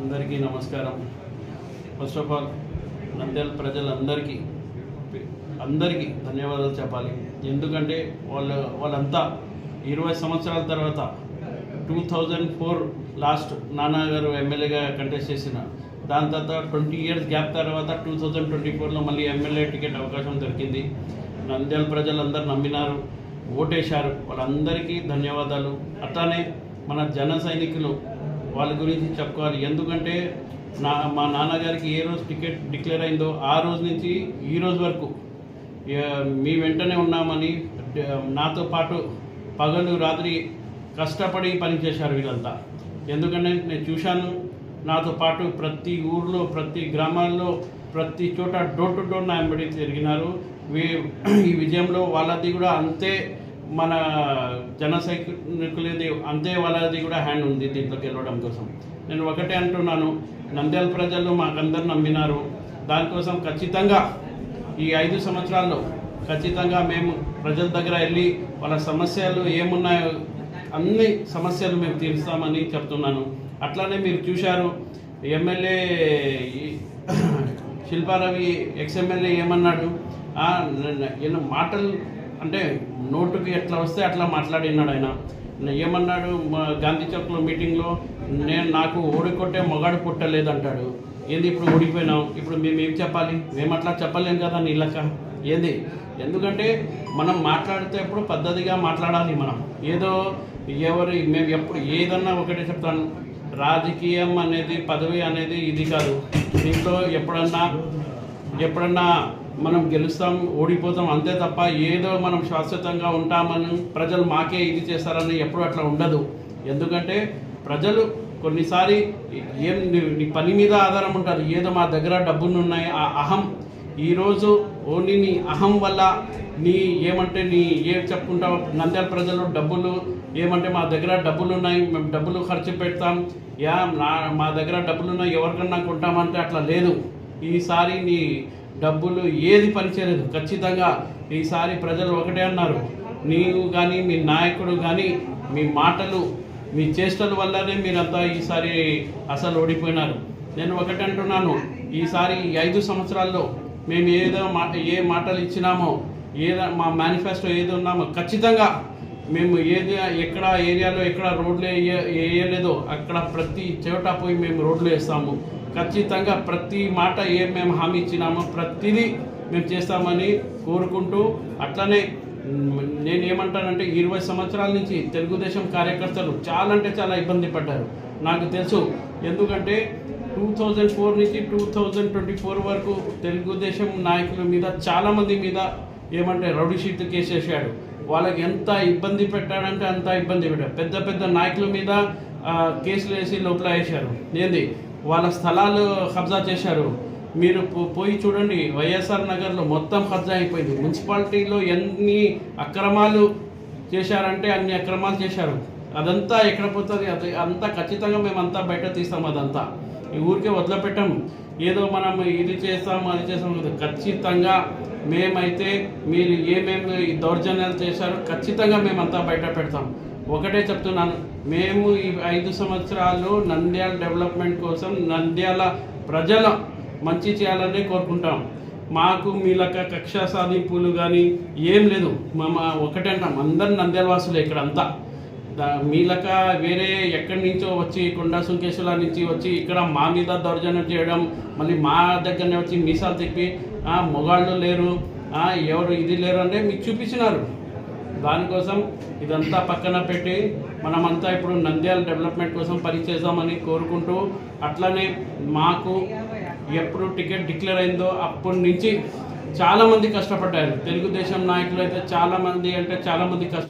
అందరికీ నమస్కారం. First of all Nandyal ప్రజలందరికీ అందరికీ ధన్యవాదాలు చెప్పాలి. ఎందుకంటే వాళ్ళు వాళ్ళంతా ఇరవై సంవత్సరాల తర్వాత టూ థౌజండ్ ఫోర్ లాస్ట్ నాన్నగారు ఎమ్మెల్యేగా కంటెస్ట్ చేసిన దాని తర్వాత ట్వంటీ ఇయర్స్ గ్యాప్ తర్వాత టూ థౌజండ్ ట్వంటీ ఫోర్లో మళ్ళీ ఎమ్మెల్యే టికెట్ అవకాశం దొరికింది. నంద్యాల ప్రజలందరూ నమ్మినారు ఓటేశారు. వాళ్ళందరికీ ధన్యవాదాలు. అట్లానే మన జన సైనికులు వాళ్ళ గురించి చెప్పుకోవాలి. ఎందుకంటే నా మా నాన్నగారికి ఏ రోజు టికెట్ డిక్లేర్ అయిందో ఆ రోజు నుంచి ఈ రోజు వరకు మీ వెంటనే ఉన్నామని నాతో పాటు పగలు రాత్రి కష్టపడి పనిచేశారు వీళ్ళంతా. ఎందుకంటే నేను చూశాను నాతో పాటు ప్రతి ఊర్లో ప్రతి గ్రామాల్లో ప్రతి చోట డోర్ టు డోర్ నా వెంబడి తిరిగినారు. వీ- ఈ విజయంలో వాళ్ళది కూడా అంతే మన జన సైనికులది అంతే వాళ్ళది కూడా హ్యాండ్ ఉంది దీంట్లోకి వెళ్ళడం కోసం. నేను ఒకటే అంటున్నాను నంద్యాల ప్రజలు మాకందరు నమ్మినారు. దానికోసం ఖచ్చితంగా ఈ ఐదు సంవత్సరాల్లో ఖచ్చితంగా మేము ప్రజల దగ్గర వెళ్ళి వాళ్ళ సమస్యలు ఏమున్నాయో అన్ని సమస్యలు మేము తీరుస్తామని చెప్తున్నాను. అట్లానే మీరు చూశారు ఎమ్మెల్యే ఈ- శిల్పారవి ఎక్స్ఎమ్మెల్యే ఏమన్నాడు? మాటలు అంటే నోటుకి ఎట్లా వస్తే అట్లా మాట్లాడినాడు ఆయన. ఏమన్నాడు? మా గాంధీ చౌక్లో మీటింగ్లో నేను నాకు ఓడికొట్టే మొగాడు పుట్టలేదంటాడు. ఏంది ఇప్పుడు ఓడిపోయినాం ఇప్పుడు మేము ఏం చెప్పాలి? మేము అట్లా చెప్పలేం కదా నీళ్ళక ఏంది? ఎందుకంటే మనం మాట్లాడితే పద్ధతిగా మాట్లాడాలి మనం. ఏదో ఎవరి మేము ఎప్పుడు ఏదన్నా ఒకటే చెప్తాను రాజకీయం అనేది పదవి అనేది ఇది కాదు. దీంట్లో ఎప్పుడన్నా ఎప్పుడన్నా మనం గెలుస్తాం ఓడిపోతాం అంతే తప్ప ఏదో మనం శాశ్వతంగా ఉంటామని ప్రజలు మాకే ఇది చేస్తారని ఎప్పుడు అట్లా ఉండదు. ఎందుకంటే ప్రజలు కొన్నిసారి ఏం నీ- నీ పని మీద ఆధారం ఉంటారు. ఏదో మా దగ్గర డబ్బులు ఉన్నాయి ఆ అహం. ఈరోజు ఓన్లీ నీ అహం వల్ల నీ ఏమంటే నీ ఏం చెప్పుకుంటావు? నంద్యాల ప్రజలు డబ్బులు ఏమంటే మా దగ్గర డబ్బులు ఉన్నాయి మేము డబ్బులు ఖర్చు పెడతాం. యా నా మా దగ్గర డబ్బులు ఉన్నాయి ఎవరికన్నా కొంటామంటే అట్లా లేదు. ఈసారి నీ డబ్బులు ఏది పనిచేయలేదు ఖచ్చితంగా ఈసారి ప్రజలు ఒకటే అన్నారు. నీవు కానీ మీ నాయకుడు కానీ మీ మాటలు మీ చేష్టల వల్లనే మీరంతా ఈసారి అసలు ఓడిపోయినారు. నేను ఒకటి అంటున్నాను. ఈసారి ఐదు సంవత్సరాల్లో మేము ఏదో మాట ఏ మాటలు ఇచ్చినామో ఏదో మా మేనిఫెస్టో ఏది ఉన్నామో ఖచ్చితంగా మేము ఏది ఎక్కడ ఏరియాలో ఎక్కడ రోడ్లు వేయ- వేయలేదో అక్కడ ప్రతి చోట పోయి మేము రోడ్లు వేస్తాము. ఖచ్చితంగా ప్రతి మాట ఏం మేము హామీ ఇచ్చినామో ప్రతిదీ మేము చేస్తామని కోరుకుంటూ అట్లనే నేను ఏమంటానంటే ఇరవై సంవత్సరాల నుంచి తెలుగుదేశం కార్యకర్తలు చాలా అంటే చాలా ఇబ్బంది పడ్డారు. నాకు తెలుసు. ఎందుకంటే టూ థౌజండ్ ఫోర్ నుంచి టూ థౌజండ్ ట్వంటీ ఫోర్ వరకు తెలుగుదేశం నాయకుల మీద చాలామంది మీద ఏమంటే రౌడీ షీట్ కేసు వాళ్ళకి ఎంత ఇబ్బంది పెట్టాడంటే అంత ఇబ్బంది పెట్టాడు. పెద్ద పెద్ద నాయకుల మీద కేసులు వేసి లోపల వేశారు. ఏంది? వాళ్ళ స్థలాలు కబ్జా చేశారు. మీరు పో- పోయి చూడండి వైఎస్ఆర్ నగర్లో మొత్తం కబ్జా అయిపోయింది. మున్సిపాలిటీలో ఎన్ని అక్రమాలు చేశారంటే అన్ని అక్రమాలు చేశారు. అదంతా ఎక్కడ పోతుంది? అది అంతా ఖచ్చితంగా మేమంతా బయట తీస్తాం అదంతా. ఈ ఊరికే వదిలిపెట్టాము ఏదో మనం ఇది చేస్తాం అది చేస్తాం కదా. ఖచ్చితంగా మేమైతే మీరు ఏమేమి దౌర్జన్యాలు చేశారో ఖచ్చితంగా మేమంతా బయట పెడతాం. ఒకటే చెప్తున్నాను. మేము ఈ ఐదు సంవత్సరాలు నంద్యాల డెవలప్మెంట్ కోసం నంద్యాల ప్రజల మంచి చేయాలనే కోరుకుంటాం. మాకు మీలక కక్ష సాధింపులు కానీ ఏం లేదు. మా ఒకటే అంటాం. అందరు నంద్యాల వాసులే ఇక్కడ అంతా. మీలక వేరే ఎక్కడి నుంచో వచ్చి కొండా సుంకేశ్వర నుంచి వచ్చి ఇక్కడ మా మీద దౌర్జన్యం చేయడం మళ్ళీ మా దగ్గరనే వచ్చి మీసాలు తిప్పి మొగాళ్ళు లేరు ఎవరు ఇది లేరు అంటే మీకు చూపించినారు. దానికోసం ఇదంతా పక్కన పెట్టి మనమంతా ఇప్పుడు నంద్యాల డెవలప్మెంట్ కోసం పనిచేద్దామని కోరుకుంటూ అట్లనే మాకు ఎప్పుడు టికెట్ డిక్లేర్ అయిందో అప్పటి నుంచి చాలామంది కష్టపడ్డారు. తెలుగుదేశం నాయకులు అయితే చాలామంది అంటే చాలామంది కష్ట